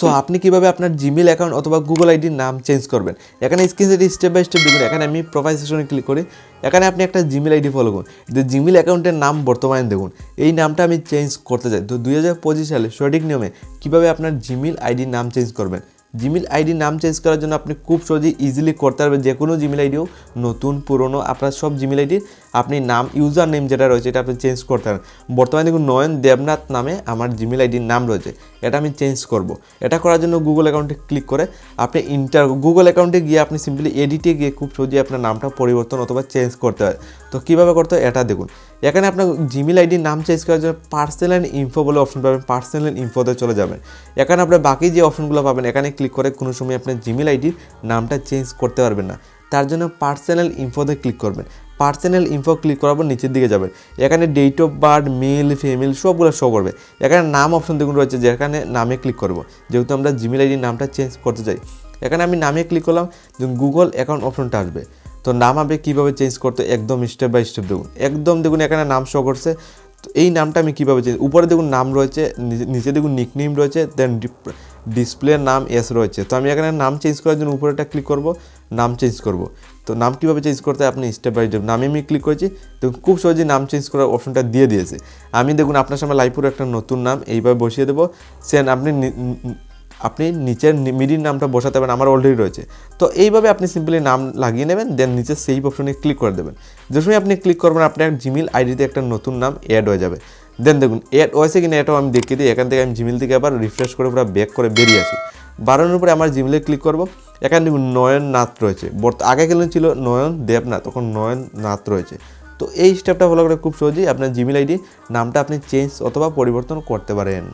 So আপনি কীভাবে আপনার জিমেল অ্যাকাউন্ট অথবা গুগল আইডির নাম চেঞ্জ করবেন? এখানে স্ক্রিনশট স্টেপ বাই স্টেপ দেখুন, এখানে আমি প্রোফাইল সেকশনে ক্লিক করি। এখানে আপনি একটা জিমেল আইডি ফলো করুন। যে জিমেল অ্যাকাউন্টের নাম বর্তমানে দেখুন, এই নামটা আমি চেঞ্জ করতে চাই। তো দুই হাজার পঁচিশ সালে সঠিক নিয়মে কীভাবে আপনার জিমেল আইডির নাম চেঞ্জ করবেন? জিমেল আইডি নাম চেঞ্জ করার জন্য আপনি খুব সহজেই ইজিলি করতে পারবেন যে কোনো জিমেল আইডিও নতুন, পুরনো, আপনার সব জিমেল আইডি আপনি নাম ইউজার নেম যেটা রয়েছে এটা আপনি চেঞ্জ করতে পারেন। বর্তমানে দেখুন নয়ন দেবনাথ নামে আমার জিমেল আইডির নাম রয়েছে, এটা আমি চেঞ্জ করব। এটা করার জন্য গুগল অ্যাকাউন্টে ক্লিক করে আপনি ইন্টার গুগল অ্যাকাউন্টে গিয়ে আপনি সিম্পলি এডিটে গিয়ে খুব সহজেই আপনার নামটা পরিবর্তন অথবা চেঞ্জ করতে হয়। তো কীভাবে করতে হয়? এটা দেখুন। এখানে আপনার জিমেল আইডির নাম চেঞ্জ করার জন্য পার্সোনাল ইনফো বলে অপশন পাবেন পার্সোনাল ইনফোতে চলে যাবেন। এখানে আপনার বাকি যে অপশনগুলো পাবেন, এখানে ক্লিক করে কোনো সময় আপনার জিমেল আইডির নামটা চেঞ্জ করতে পারবেন না। তার জন্য পার্সোনাল ইনফোতে ক্লিক করবেন। পার্সোনাল ইনফো ক্লিক করার পর নিচের দিকে যাবেন। এখানে date of birth male female সবগুলো শো করবে। এখানে নাম অপশন দেখুন রয়েছে, যেখানে নামে ক্লিক করব। যেহেতু আমরা জিমেল আইডির নামটা চেঞ্জ করতে চাই। এখানে আমি নামে ক্লিক করলাম গুগল অ্যাকাউন্ট অপশনটা আসবে। তো নাম আপনি কীভাবে চেঞ্জ করতে একদম স্টেপ বাই স্টেপ দেখুন। একদম দেখুন এখানে নাম শো করছে, তো এই নামটা আমি কীভাবে চেঞ্জ উপরে দেখুন নাম রয়েছে নিচে- দেখুন নিকনেম রয়েছে দেন ডিসপ্লের নাম এস রয়েছে। তো আমি এখানে নাম চেঞ্জ করার জন্য উপরেটা ক্লিক করব, নাম চেঞ্জ করব। তো নাম কীভাবে চেঞ্জ করতে আপনি স্টেপ বাই স্টেপ নামে আমি ক্লিক করেছি, দেখুন খুব সহজেই নাম চেঞ্জ করার অপশনটা দিয়ে দিয়েছে। আমি দেখুন আপনার সামনে লাইপুর একটা নতুন নাম এইভাবে বসিয়ে দেবো। সেন আপনি আপনি নিচের মিডির নামটা বসাতে পারেন, আমার অলরেডি রয়েছে। তো এইভাবে আপনি সিম্পলি নাম লাগিয়ে নেবেন দেন নিচে সেই অপশনে ক্লিক করে দেবেন। যে সময় আপনি ক্লিক করবেন, আপনার জিমেল আইডিতে একটা নতুন নাম অ্যাড হয়ে যাবে। দেন দেখুন অ্যাড হয়েছে কিনা এটাও আমি দেখিয়ে দিই। এখান থেকে আমি জিমেল থেকে আবার রিফ্রেশ করে পুরো ব্যাক করে বেরিয়ে আসি। বাড়ানোর উপরে আমার জিমেলে ক্লিক করব। এখানে নয়ন নাথ রয়েছে। আগে গেলে ছিল নয়ন দেবনাথ, তখন নয়ন নাথ রয়েছে। তো এই স্টেপটা ফলো করে খুব সহজেই আপনার জিমেল আইডি নামটা আপনি চেঞ্জ অথবা পরিবর্তন করতে পারেন।